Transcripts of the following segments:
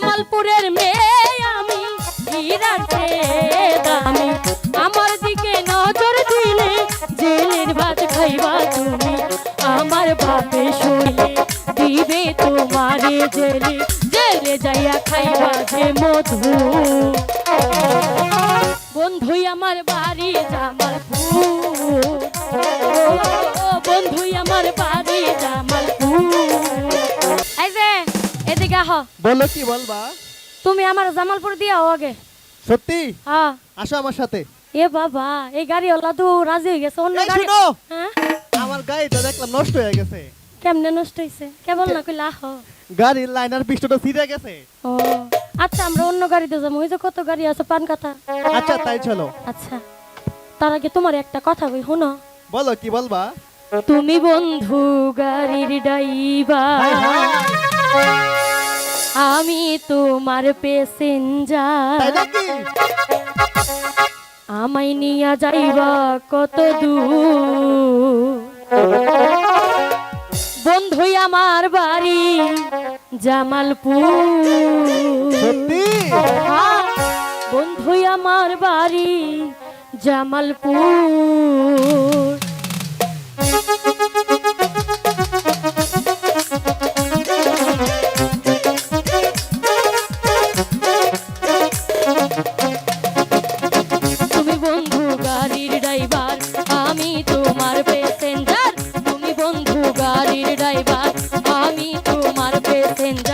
জামালপুরের মেয়ে আমি হীরার দামি। আমার দিকে নজর দিলে জেলের ভাত খাইবা তুমি। আমার বাপে শুনলে দিবে তোমারে জেলে। জেলে যাইয়া খাইবা যে মধু। বন্ধুই আমার বাড়ি জামালপুর। আহ বলো কি বলবা? তুমি আমার জামালপুর দিয়া আগে। সত্যি? হ্যাঁ। আসো আমার সাথে। এ বাবা এই গাড়ি ওলা তো রাজি হয়ে গেছে অন্য গাড়ি শুনো! হ্যাঁ? আমার গাড়িটা দেখলাম নষ্ট হয়ে গেছে। কেমনে নষ্ট হয়েছে কেবল না কইলা আহ। গাড়ির লাইনার পিস্টনটা ছিঁড়ে গেছে। ও আচ্ছা আমরা অন্য গাড়িতে যাব। ওই যে কত গাড়ি আছে পান কাটা আচ্ছা তাই চলো। আচ্ছা তার আগে তোমার একটা কথা কই শুনো। বলো কি বলবা? তুমি বন্ধু গাড়ির হাই। আমি তোমার প্যাসেঞ্জার আমায় নিয়া যাইবা কত দূর। বন্ধুই আমার বাড়ি জামালপুর। হ্যাঁ, বন্ধুই আমার বাড়ি জামালপুর। গাড়ির ড্রাইভার আমি তোমার প্যাসেঞ্জার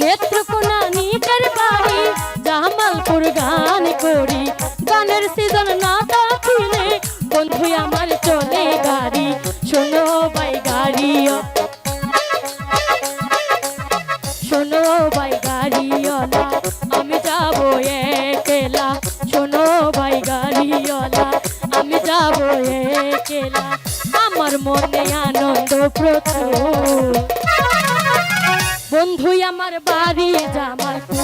নেত্রকোনা নিজের বাড়ি, জামালপুর গান করি। গানের সিজন না থাকিলে আমার চলে গাড়ি শোনো বাই গাড়ি শোনো ভাই গাড়িওয়ালা আমি যাব একলা। শোনো ভাই গাড়িওয়ালা আমি যাব একলা। আমার মনে আনন্দ প্রচুর। বন্ধুই আমার বাড়ি জামালপুর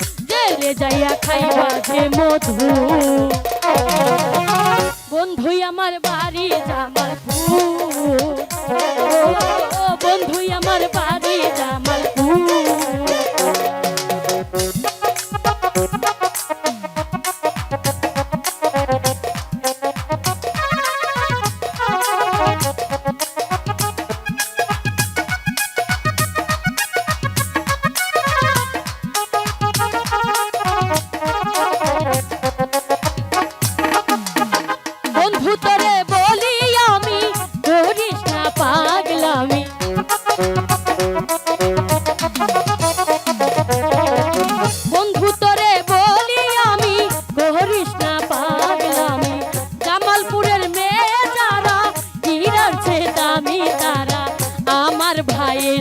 খাইবা যে মধু। বন্ধুই আমার বাড়ি জামালপুর। বন্ধুই আমার বাড়ি জামালপুর।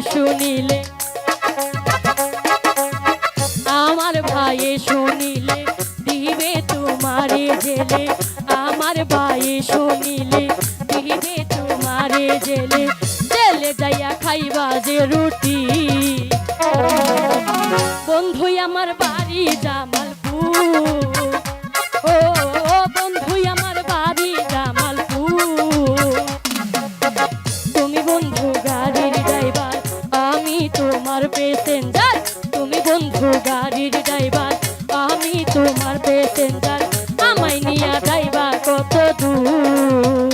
শুনিলে। আমার ভাইয়ে শুনিলে, দিবে তোমারে জেলে। আমার ভাইয়ে শুনিলে, দিবে তোমারে জেলে। জেলে যাইয়া খাইবা যে রুটি। বন্ধু আমার দূর